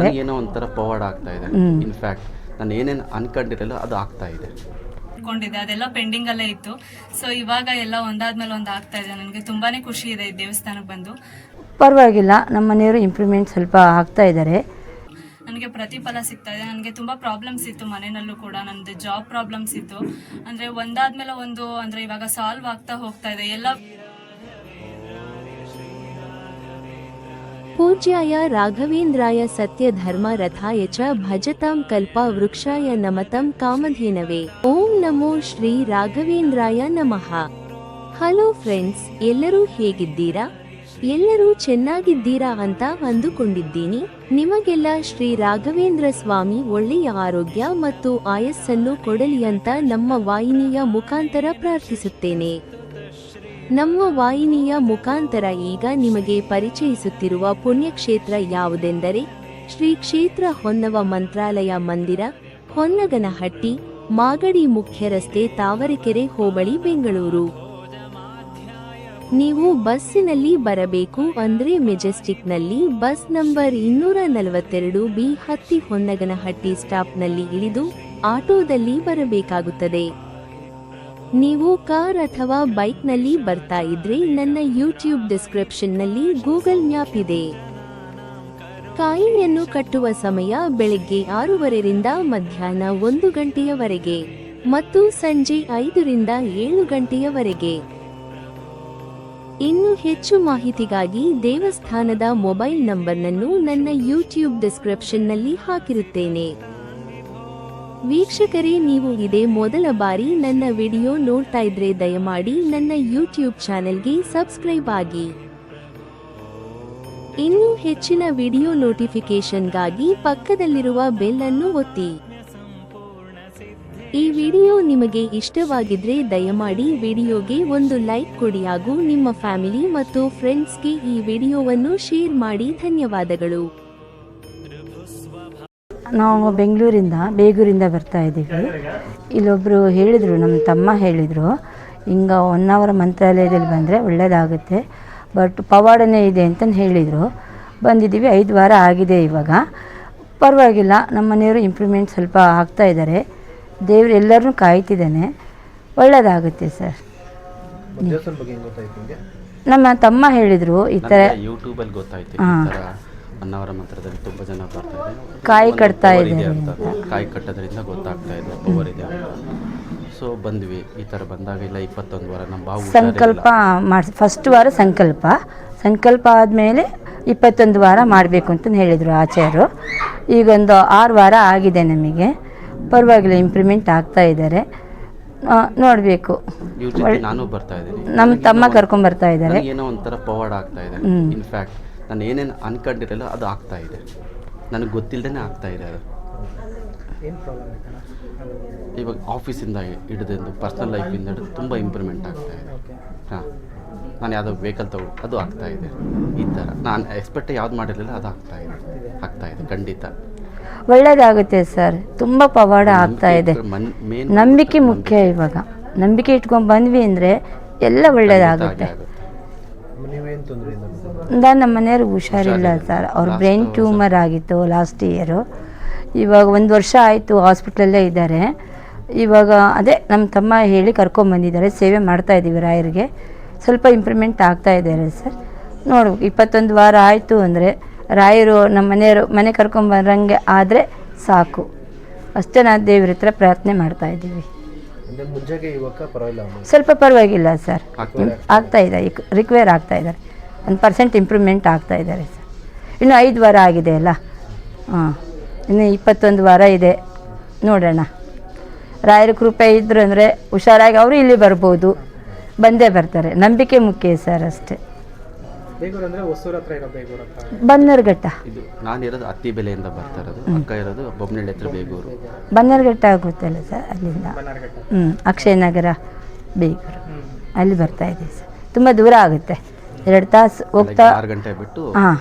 ನನಗೇನೋ ಒಂಥರ ಪವಾಡ ಆಗ್ತಾ ಇದೆ. ಇನ್ಫ್ಯಾಕ್ಟ್ ನಾನು ಏನೇನು ಅನ್ಕೊಂಡಿರಲ್ಲ ಅದು ಆಗ್ತಾ ಇದೆ. ಅನ್ಕೊಂಡಿದ್ದೆ ಅದೆಲ್ಲ ಪೆಂಡಿಂಗ್ ಅಲ್ಲೇ ಇತ್ತು. ಸೊ ಇವಾಗ ಎಲ್ಲ ಒಂದಾದ್ಮೇಲೆ ಒಂದು ಆಗ್ತಾ ಇದೆ. ನನಗೆ ತುಂಬಾನೇ ಖುಷಿ ಇದೆ ಈ ದೇವಸ್ಥಾನಕ್ಕೆ ಬಂದು. ಪರವಾಗಿಲ್ಲ ನಮ್ಮ ಮನೆಯವರು ಇಂಪ್ರೂವ್ಮೆಂಟ್ ಸ್ವಲ್ಪ ಆಗ್ತಾ ಇದ್ದಾರೆ. ನನಗೆ ಪ್ರತಿಫಲ ಸಿಗ್ತಾ ಇದೆ. ನನಗೆ ತುಂಬಾ ಪ್ರಾಬ್ಲಮ್ಸ್ ಇತ್ತು ಮನೆಯಲ್ಲೂ ಕೂಡ. ನಂದು ಜಾಬ್ ಪ್ರಾಬ್ಲಮ್ಸ್ ಇತ್ತು. ಅಂದ್ರೆ ಒಂದಾದ್ಮೇಲೆ ಒಂದು ಅಂದ್ರೆ ಇವಾಗ ಸಾಲ್ವ್ ಆಗ್ತಾ ಹೋಗ್ತಾ ಇದೆ. ಎಲ್ಲ ಪೂಜ್ಯಾಯ ರಾಘವೇಂದ್ರಾಯ ಸತ್ಯಧರ್ಮ ರಥಾಯ ಚ ಭಜತಂ ಕಲ್ಪ ವೃಕ್ಷಾಯ ನಮತಂ ಕಾಮಧೇನವೇ. ಓಂ ನಮೋ ಶ್ರೀ ರಾಘವೇಂದ್ರಾಯ ನಮಃ. ಹಲೋ ಫ್ರೆಂಡ್ಸ್, ಎಲ್ಲರೂ ಹೇಗಿದ್ದೀರಾ? ಎಲ್ಲರೂ ಚೆನ್ನಾಗಿದ್ದೀರಾ ಅಂತ ಅಂದುಕೊಂಡಿದ್ದೀನಿ. ನಿಮಗೆಲ್ಲ ಶ್ರೀ ರಾಘವೇಂದ್ರ ಸ್ವಾಮಿ ಒಳ್ಳೆಯ ಆರೋಗ್ಯ ಮತ್ತು ಆಯಸ್ಸನ್ನು ಕೊಡಲಿ ಅಂತ ನಮ್ಮ ವಾಹಿನಿಯ ಮುಖಾಂತರ ಪ್ರಾರ್ಥಿಸುತ್ತೇನೆ. ನಮ್ಮ ವಾಹಿನಿಯ ಮುಖಾಂತರ ಈಗ ನಿಮಗೆ ಪರಿಚಯಿಸುತ್ತಿರುವ ಪುಣ್ಯಕ್ಷೇತ್ರ ಯಾವುದೆಂದರೆ ಶ್ರೀ ಕ್ಷೇತ್ರ ಹೊನ್ನವ ಮಂತ್ರಾಲಯ ಮಂದಿರ, ಹೊನ್ನಗನಹಟ್ಟಿ, ಮಾಗಡಿ ಮುಖ್ಯ ರಸ್ತೆ ತಾವರೆಕೆರೆ, ಹೋಬಳಿ, ಬೆಂಗಳೂರು. ನೀವು ಬಸ್ಸಿನಲ್ಲಿ ಬರಬೇಕು ಅಂದ್ರೆ ಮೆಜೆಸ್ಟಿಕ್ನಲ್ಲಿ ಬಸ್ ನಂಬರ್ ಇನ್ನೂರ ನಲವತ್ತೆರಡು ಬಿ ಹತ್ತಿ ಹೊನ್ನಗನಹಟ್ಟಿ ಸ್ಟಾಪ್ನಲ್ಲಿ ಇಳಿದು ಆಟೋದಲ್ಲಿ ಬರಬೇಕಾಗುತ್ತದೆ. ನೀವು ಕಾರ್ ಅಥವಾ ಬೈಕ್ನಲ್ಲಿ ಬರ್ತಾ ಇದ್ರೆ ನನ್ನ ಯೂಟ್ಯೂಬ್ ಡಿಸ್ಕ್ರಿಪ್ಷನ್ನಲ್ಲಿ ಗೂಗಲ್ ಮ್ಯಾಪ್ ಇದೆ. ಕಾಯಿಯನ್ನು ಕಟ್ಟುವ ಸಮಯ ಬೆಳಗ್ಗೆ ಆರೂವರೆಯಿಂದ ಮಧ್ಯಾಹ್ನ ಒಂದು ಗಂಟೆಯವರೆಗೆ ಮತ್ತು ಸಂಜೆ ಐದರಿಂದ ಏಳು ಗಂಟೆಯವರೆಗೆ. ಇನ್ನು ಹೆಚ್ಚು ಮಾಹಿತಿಗಾಗಿ ದೇವಸ್ಥಾನದ ಮೊಬೈಲ್ ನಂಬರ್ನನ್ನು ನನ್ನ ಯೂಟ್ಯೂಬ್ ಡಿಸ್ಕ್ರಿಪ್ಷನ್ನಲ್ಲಿ ಹಾಕಿರುತ್ತೇನೆ. ವೀಕ್ಷಕರೇ, ನೀವು ಇದೇ ಮೊದಲ ಬಾರಿ ನನ್ನ ವಿಡಿಯೋ ನೋಡ್ತಾ ಇದ್ರೆ ದಯಮಾಡಿ ನನ್ನ ಯೂಟ್ಯೂಬ್ ಚಾನೆಲ್ಗೆ ಸಬ್ಸ್ಕ್ರೈಬ್ ಆಗಿ. ಇನ್ನೂ ಹೆಚ್ಚಿನ ವಿಡಿಯೋ ನೋಟಿಫಿಕೇಶನ್ಗಾಗಿ ಪಕ್ಕದಲ್ಲಿರುವ ಬೆಲ್ ಅನ್ನು ಒತ್ತಿ. ಈ ವಿಡಿಯೋ ನಿಮಗೆ ಇಷ್ಟವಾಗಿದ್ರೆ ದಯಮಾಡಿ ವಿಡಿಯೋಗೆ ಒಂದು ಲೈಕ್ ಕೊಡಿ ಹಾಗೂ ನಿಮ್ಮ ಫ್ಯಾಮಿಲಿ ಮತ್ತು ಫ್ರೆಂಡ್ಸ್ಗೆ ಈ ವಿಡಿಯೋವನ್ನು ಶೇರ್ ಮಾಡಿ ಧನ್ಯವಾದಗಳು. ನಾವು ಬೆಂಗಳೂರಿಂದ ಬೇಗೂರಿಂದ ಬರ್ತಾ ಇದ್ದೀವಿ. ಇಲ್ಲೊಬ್ಬರು ಹೇಳಿದರು ನಮ್ಮ ತಮ್ಮ ಹೇಳಿದರು ಹಿಂಗೆ ಒನ್ ಅವರ್ ಮಂತ್ರಾಲಯದಲ್ಲಿ ಬಂದರೆ ಒಳ್ಳೆಯದಾಗುತ್ತೆ ಬಟ್ ಪವಾಡನೇ ಇದೆ ಅಂತ ಹೇಳಿದರು. ಬಂದಿದ್ದೀವಿ ಐದು ವಾರ ಆಗಿದೆ ಇವಾಗ. ಪರವಾಗಿಲ್ಲ ನಮ್ಮ ಮನೆಯವರು ಇಂಪ್ರೂವ್ಮೆಂಟ್ ಸ್ವಲ್ಪ ಆಗ್ತಾ ಇದ್ದಾರೆ. ದೇವ್ರು ಎಲ್ಲರನ್ನೂ ಕಾಯ್ತಿದ್ದಾನೆ. ಒಳ್ಳೆಯದಾಗುತ್ತೆ ಸರ್. ನಮ್ಮ ತಮ್ಮ ಹೇಳಿದರು ಈ ಥರ ನನಗೆ ಥರ ಮಂತ್ರದಲ್ಲಿ ತುಂಬ ಜನ ಬರ್ತಾ ಇದೆ ಕಾಯಿ ಕಟ್ತಾ ಇದೆ ಅಂತ. ಕಾಯಿ ಕಟ್ಟೋದ್ರಿಂದ ಗೊತ್ತಾಗ್ತಾ ಇದೆ ಪವರ್ ಇದೆ ಅಂತ. ಸೊ ಬಂದ್ವಿ. ಈ ತರ ಬಂದಾಗ ಇಲ್ಲ ಇಪ್ಪತ್ತೊಂದು ವಾರ ನಮ್ಮ ಬಾವು ಸಂಕಲ್ಪ ಮಾಡಿ ಫಸ್ಟ್ ವಾರ ಸಂಕಲ್ಪ. ಸಂಕಲ್ಪ ಆದಮೇಲೆ ಇಪ್ಪತ್ತೊಂದು ವಾರ ಮಾಡಬೇಕು ಅಂತ ಹೇಳಿದರು ಆಚಾರ್ಯರು. ಈಗೊಂದು ಆರು ವಾರ ಆಗಿದೆ ನಮಗೆ. ಪರವಾಗಿಲ್ಲ ಇಂಪ್ರೂವ್ಮೆಂಟ್ ಆಗ್ತಾ ಇದ್ದಾರೆ. ನೋಡಬೇಕು. ನಾನು ಬರ್ತಾ ಇದ್ದೀನಿ. ನಮ್ಮ ತಮ್ಮ ಕರ್ಕೊಂಡ್ಬರ್ತಾ ಇದ್ದಾರೆ. ಏನೋ ಒಂಥರ ಪವಾಡ ಆಗ್ತಾ ಇದೆ. ಇನ್ಫ್ಯಾಕ್ಟ್ ನಾನು ಏನೇನು ಅನ್ಕೊಂಡಿರಲ್ಲ ಅದು ಆಗ್ತಾ ಇದೆ. ನನಗೆ ಗೊತ್ತಿಲ್ಲದೇ ಆಗ್ತಾ ಇದೆ ಅದು. ಏನು ಪ್ರಾಬ್ಲಮ್ ಆಯ್ತಣ್ಣ ಇವಾಗ ಆಫೀಸಿಂದ ಹಿಡಿದು ಪರ್ಸ್ನಲ್ ಲೈಫಿಂದ ಹಿಡಿದು ತುಂಬ ಇಂಪ್ರೂವ್ಮೆಂಟ್ ಆಗ್ತಾ ಇದೆ. ಹಾಂ. ನಾನು ಯಾವುದೋ ವೆಹಿಕಲ್ ತಗೋ ಅದು ಆಗ್ತಾ ಇದೆ. ಈ ಥರ. ನಾನು ಎಕ್ಸ್ಪೆಕ್ಟ್ ಯಾವ್ದು ಮಾಡಿರಲಿಲ್ಲ ಅದು ಆಗ್ತಾ ಇದೆ. ಆಗ್ತಾ ಇದೆ. ಖಂಡಿತ. ಒಳ್ಳೇದಾಗುತ್ತೆ ಸರ್. ತುಂಬ ಪವಾಡ ಆಗ್ತಾ ಇದೆ. ಮನ್ ನಂಬಿಕೆ ಮುಖ್ಯ ಇವಾಗ. ನಂಬಿಕೆ ಇಟ್ಕೊಂಡು ಬಂದ್ವಿ ಅಂದರೆ ಎಲ್ಲ ಒಳ್ಳೇದಾಗುತ್ತೆ. ನಮ್ಮ ಮನೆಯವ್ರಿಗೆ ಹುಷಾರಿಲ್ಲ ಸರ್. ಅವ್ರ ಬ್ರೈನ್ ಟ್ಯೂಮರ್ ಆಗಿತ್ತು ಲಾಸ್ಟ್ ಇಯರು ಇವಾಗ ಒಂದು ವರ್ಷ ಆಯಿತು ಹಾಸ್ಪಿಟ್ಲಲ್ಲೇ ಇದ್ದಾರೆ. ಇವಾಗ ಅದೇ ನಮ್ಮ ತಮ್ಮ ಹೇಳಿ ಕರ್ಕೊಂಬಂದಿದ್ದಾರೆ ಸೇವೆ ಮಾಡ್ತಾ ಇದ್ದೀವಿ ರಾಯರಿಗೆ. ಸ್ವಲ್ಪ ಇಂಪ್ರೂವ್ಮೆಂಟ್ ಆಗ್ತಾ ಇದ್ದಾರೆ ಸರ್. ನೋಡ್ಬೇಕು ಇಪ್ಪತ್ತೊಂದು ವಾರ ಆಯಿತು ಅಂದರೆ ರಾಯರು ನಮ್ಮ ಮನೆಯವರು ಮನೆ ಕರ್ಕೊಂಬರಂಗೆ ಆದರೆ ಸಾಕು. ಅಷ್ಟೇ ನಾನು ದೇವ್ರ ಹತ್ರ ಪ್ರಾರ್ಥನೆ ಮಾಡ್ತಾ ಇದ್ದೀವಿ. ಅಂದರೆ ಮುಂಜಾಗೆ ಇವಾಗ ಪರವಾಗಿಲ್ಲ. ಸ್ವಲ್ಪ ಪರವಾಗಿಲ್ಲ ಸರ್. ಆಗ್ತಾ ಇದೆ. ಆಗ್ತಾ ಇದೆ ರಿಕ್ವೈರ್ ಆಗ್ತಾ ಇದ್ದಾರೆ ಒಂದು ಪರ್ಸೆಂಟ್ ಇಂಪ್ರೂವ್ಮೆಂಟ್ ಆಗ್ತಾ ಇದ್ದಾರೆ ಸರ್. ಇನ್ನು ಐದು ವಾರ ಆಗಿದೆ ಅಲ್ಲ? ಹಾಂ. ಇನ್ನು ಇಪ್ಪತ್ತೊಂದು ವಾರ ಇದೆ. ನೋಡೋಣ. ರಾಯರ ಕೃಪೆ ಇದ್ದರು ಅಂದರೆ ಹುಷಾರಾಗಿ ಅವರು ಇಲ್ಲಿ ಬರ್ಬೋದು. ಬಂದೇ ಬರ್ತಾರೆ. ನಂಬಿಕೆ ಮುಖ್ಯ ಸರ್ ಅಷ್ಟೇ. ಬೇಗೂರು ಅಂದರೆ ಹೊಸೂರ ಇರೋ ಬೇಗೂರು ಹತ್ರ ಬನ್ನರ್ಘಟ್ಟ. ಇದು ನಾನಿರೋದು ಅತ್ತಿ ಬೆಲೆಯಿಂದ ಬರ್ತಾ ಇರೋದು. ಅಕ್ಕ ಇರೋದು ಬೊಮ್ಮನಹಳ್ಳಿ ಹತ್ರ ಬೇಗೂರು. ಬನ್ನರ್ಘಟ್ಟ ಆಗುತ್ತಲ್ಲ ಸರ್ ಅಲ್ಲಿಂದ? ಹ್ಞೂ ಅಕ್ಷಯ ನಗರ ಬೇಗೂರು. ಅಲ್ಲಿ ಬರ್ತಾ ಇದೆ ಸರ್. ತುಂಬ ದೂರ ಆಗುತ್ತೆ. ಎರಡು ತಾಸು ಹೋಗ್ತಾ ಆರು ಗಂಟೆ ಬಿಟ್ಟು ಹಾಂ.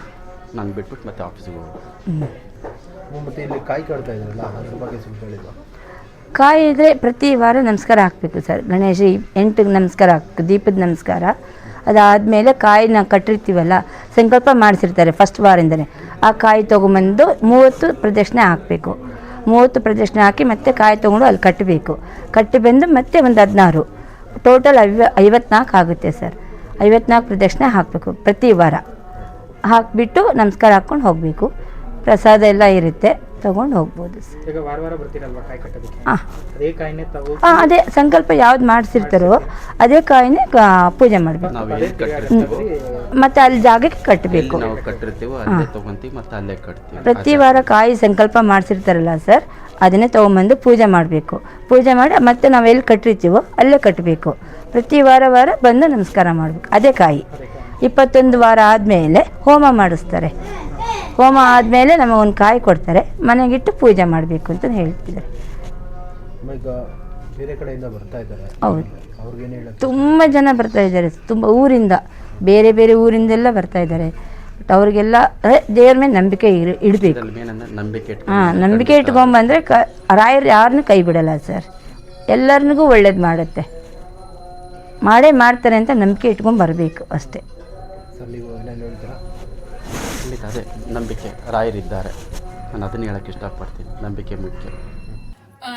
ನಾನು ಬಿಟ್ಬಿಟ್ಟು ಮತ್ತೆ ಆಫೀಸಿಗೆ ಹೋಗೋದು. ಮತ್ತೆ ಇಲ್ಲಿ ಕಾಯಿ ಕಡ್ತಾ ಇದ್ರಲ್ಲ ಅದ್ರ ಬಗ್ಗೆ ಸ್ವಲ್ಪ ಹೇಳಿದ್ವಾ ಕಾಯಿ ಇದ್ರೆ ಪ್ರತಿ ವಾರ ನಮಸ್ಕಾರ ಹಾಕಬೇಕು ಸರ್. ಗಣೇಶ ಎಂಟಿಗೆ ನಮಸ್ಕಾರ ಹಾಕ್ಬೇಕು ದೀಪದ ನಮಸ್ಕಾರ. ಅದಾದಮೇಲೆ ಕಾಯಿನ ಕಟ್ಟಿರ್ತೀವಲ್ಲ ಸಂಕಲ್ಪ ಮಾಡಿಸಿರ್ತಾರೆ ಫಸ್ಟ್ ವಾರಿಂದನೇ. ಆ ಕಾಯಿ ತೊಗೊಂಬಂದು ಮೂವತ್ತು ಪ್ರದಕ್ಷಿಣೆ ಹಾಕಬೇಕು. ಮೂವತ್ತು ಪ್ರದಕ್ಷಿಣೆ ಹಾಕಿ ಮತ್ತೆ ಕಾಯಿ ತೊಗೊಂಡು ಅಲ್ಲಿ ಕಟ್ಟಬೇಕು. ಕಟ್ಟಿ ಬಂದು ಮತ್ತೆ ಒಂದು ಹದಿನಾರು. ಟೋಟಲ್ ಐವ ಐವತ್ನಾಲ್ಕು ಆಗುತ್ತೆ ಸರ್. ಐವತ್ನಾಲ್ಕು ಪ್ರದಕ್ಷಿಣೆ ಹಾಕಬೇಕು ಪ್ರತಿ ವಾರ. ಹಾಕಿಬಿಟ್ಟು ನಮಸ್ಕಾರ ಹಾಕ್ಕೊಂಡು ಹೋಗಬೇಕು. ಪ್ರಸಾದ ಎಲ್ಲ ಇರುತ್ತೆ ತಗೊಂಡು ಹೋಗ್ಬೋದು ಸರ್. ಹಾಂ ಅದೇ ಕಾಯಿನೇ ಹಾಂ ಅದೇ ಸಂಕಲ್ಪ ಯಾವ್ದು ಮಾಡಿಸಿರ್ತಾರೋ ಅದೇ ಕಾಯಿನೇ ಕ- ಪೂಜೆ ಮಾಡಬೇಕು. ಮತ್ತೆ ಅಲ್ಲಿ ಜಾಗಕ್ಕೆ ಕಟ್ಟಬೇಕು. ಪ್ರತಿ ವಾರ ಕಾಯಿ ಸಂಕಲ್ಪ ಮಾಡಿಸಿರ್ತಾರಲ್ಲ ಸರ್ ಅದನ್ನೇ ತೊಗೊಂಬಂದು ಪೂಜೆ ಮಾಡಬೇಕು. ಪೂಜೆ ಮಾಡಿ ಮತ್ತೆ ನಾವು ಎಲ್ಲಿ ಕಟ್ಟಿರ್ತೀವೋ ಅಲ್ಲೇ ಕಟ್ಟಬೇಕು. ಪ್ರತಿ ವಾರ ವಾರ ಬಂದು ನಮಸ್ಕಾರ ಮಾಡಬೇಕು. ಅದೇ ಕಾಯಿ. ಇಪ್ಪತ್ತೊಂದು ವಾರ ಆದಮೇಲೆ ಹೋಮ ಮಾಡಿಸ್ತಾರೆ. ಹೋಮ ಆದಮೇಲೆ ನಮಗೊಂದು ಕಾಯಿ ಕೊಡ್ತಾರೆ. ಮನೆಗಿಟ್ಟು ಪೂಜೆ ಮಾಡಬೇಕು ಅಂತ ಹೇಳ್ತಿದ್ದಾರೆ. ಅಮ್ಮ, ಈಗ ಬೇರೆ ಕಡೆಯಿಂದ ಬರ್ತಾ ಇದ್ದಾರೆ. ಹೌದು. ತುಂಬ ಜನ ಬರ್ತಾ ಇದ್ದಾರೆ. ತುಂಬ ಊರಿಂದ ಬೇರೆ ಬೇರೆ ಊರಿಂದೆಲ್ಲ ಬರ್ತಾ ಇದ್ದಾರೆ. ಬಟ್ ಅವ್ರಿಗೆಲ್ಲ ದೇವ್ರ ಮೇಲೆ ನಂಬಿಕೆ ಇರ್- ಇಡಬೇಕು. ಹಾಂ ನಂಬಿಕೆ ಇಟ್ಕೊಂಬಂದರೆ ಕ ರಾಯರು ಯಾರನ್ನೂ ಕೈ ಬಿಡಲ್ಲ ಸರ್. ಎಲ್ಲರಿಗೂ ಒಳ್ಳೇದು ಮಾಡುತ್ತೆ. ಮಾಡೇ ಮಾಡ್ತಾರೆ ಅಂತ ನಂಬಿಕೆ ಇಟ್ಕೊಂಡು ಬರಬೇಕು ಅಷ್ಟೇ. ಸರ್ ನೀವು ಏನೇನು ಹೇಳ್ತೀರಾ? ಖಂಡಿತ ಅದೇ ನಂಬಿಕೆ. ರಾಯರಿದ್ದಾರೆ ನಾನು ಅದನ್ನ ಹೇಳಕ್ಕೆ ಇಷ್ಟಪಡ್ತೀನಿ. ನಂಬಿಕೆ ಮುಖ್ಯ.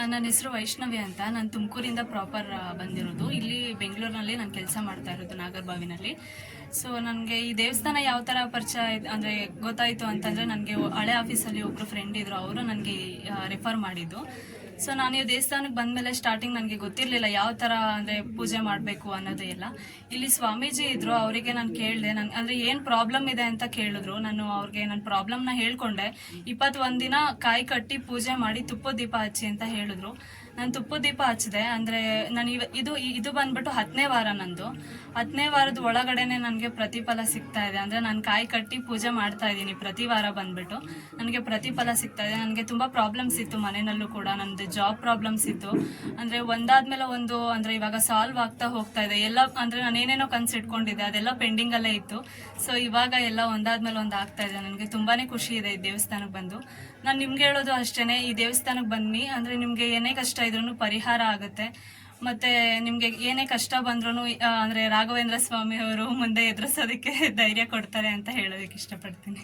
ನನ್ನ ಹೆಸರು ವೈಷ್ಣವಿ ಅಂತ. ನಾನು ತುಮಕೂರಿಂದ ಪ್ರಾಪರ್ ಬಂದಿರೋದು. ಇಲ್ಲಿ ಬೆಂಗಳೂರಿನಲ್ಲಿ ನಾನು ಕೆಲಸ ಮಾಡ್ತಾ ಇರೋದು ನಾಗರ್ಬಾವಿನಲ್ಲಿ. ಸೊ ನನಗೆ ಈ ದೇವಸ್ಥಾನ ಯಾವ ಥರ ಪರಿಚಯ ಅಂದರೆ ಗೊತ್ತಾಯಿತು ಅಂತಂದರೆ ನನಗೆ ಹಳೆ ಆಫೀಸಲ್ಲಿ ಒಬ್ಬರು ಫ್ರೆಂಡ್ ಇದ್ದರು ಅವರು ನನಗೆ ರೆಫರ್ ಮಾಡಿದ್ದು. ಸೊ ನಾನು ಈ ದೇವಸ್ಥಾನಕ್ಕೆ ಬಂದಮೇಲೆ ಸ್ಟಾರ್ಟಿಂಗ್ ನನಗೆ ಗೊತ್ತಿರಲಿಲ್ಲ ಯಾವ ಥರ ಅಂದರೆ ಪೂಜೆ ಮಾಡಬೇಕು ಅನ್ನೋದೇ ಇಲ್ಲ. ಇಲ್ಲಿ ಸ್ವಾಮೀಜಿ ಇದ್ದರು ಅವರಿಗೆ ನಾನು ಕೇಳಿದೆ ನನ್ ಅಂದರೆ ಏನು ಪ್ರಾಬ್ಲಮ್ ಇದೆ ಅಂತ ಕೇಳಿದ್ರು. ನಾನು ಅವ್ರಿಗೆ ನನ್ನ ಪ್ರಾಬ್ಲಮ್ನ ಹೇಳ್ಕೊಂಡೆ. ಇಪ್ಪತ್ತೊಂದು ದಿನ ಕಾಯಿ ಕಟ್ಟಿ ಪೂಜೆ ಮಾಡಿ ತುಪ್ಪ ದೀಪ ಹಚ್ಚಿ ಅಂತ ಹೇಳಿದ್ರು. ನಾನು ತುಪ್ಪ ದೀಪ ಹಚ್ಚಿದೆ. ಅಂದರೆ ನಾನು ಇವ, ಇದು ಇದು ಬಂದ್ಬಿಟ್ಟು ಹತ್ತನೇ ವಾರ ನಂದು. ಹತ್ತನೇ ವಾರದ ಒಳಗಡೆನೆ ನನಗೆ ಪ್ರತಿಫಲ ಸಿಗ್ತಾ ಇದೆ. ಅಂದರೆ ನಾನು ಕಾಯಿ ಕಟ್ಟಿ ಪೂಜೆ ಮಾಡ್ತಾ ಇದ್ದೀನಿ ಪ್ರತಿ ವಾರ ಬಂದ್ಬಿಟ್ಟು. ನನಗೆ ಪ್ರತಿಫಲ ಸಿಗ್ತಾ ಇದೆ. ನನಗೆ ತುಂಬ ಪ್ರಾಬ್ಲಮ್ಸ್ ಇತ್ತು ಮನೆಯಲ್ಲೂ ಕೂಡ. ನನ್ನದು ಜಾಬ್ ಪ್ರಾಬ್ಲಮ್ಸ್ ಇತ್ತು. ಅಂದರೆ ಒಂದಾದ್ಮೇಲೆ ಒಂದು, ಅಂದರೆ ಇವಾಗ ಸಾಲ್ವ್ ಆಗ್ತಾ ಹೋಗ್ತಾ ಇದೆ. ಎಲ್ಲ, ಅಂದರೆ ನಾನು ಏನೇನೋ ಕನ್ಸು ಇಟ್ಕೊಂಡಿದ್ದೆ. ಅದೆಲ್ಲ ಪೆಂಡಿಂಗಲ್ಲೇ ಇತ್ತು. ಸೊ ಇವಾಗ ಎಲ್ಲ ಒಂದಾದ್ಮೇಲೆ ಒಂದು ಆಗ್ತಾ ಇದೆ. ನನಗೆ ತುಂಬಾ ಖುಷಿ ಇದೆ ಈ ದೇವಸ್ಥಾನಕ್ಕೆ ಬಂದು. ನಾನು ನಿಮ್ಗೆ ಹೇಳೋದು ಅಷ್ಟೇ ಈ ದೇವಸ್ಥಾನಕ್ಕೆ ಬನ್ನಿ. ಅಂದರೆ ನಿಮಗೆ ಏನೇ ಕಷ್ಟ ಇದ್ರೂ ಪರಿಹಾರ ಆಗುತ್ತೆ. ಮತ್ತೆ ನಿಮಗೆ ಏನೇ ಕಷ್ಟ ಬಂದ್ರೂ ಅಂದರೆ ರಾಘವೇಂದ್ರ ಸ್ವಾಮಿ ಅವರು ಮುಂದೆ ಎದುರಿಸೋದಕ್ಕೆ ಧೈರ್ಯ ಕೊಡ್ತಾರೆ ಅಂತ ಹೇಳೋದಕ್ಕೆ ಇಷ್ಟಪಡ್ತೀನಿ.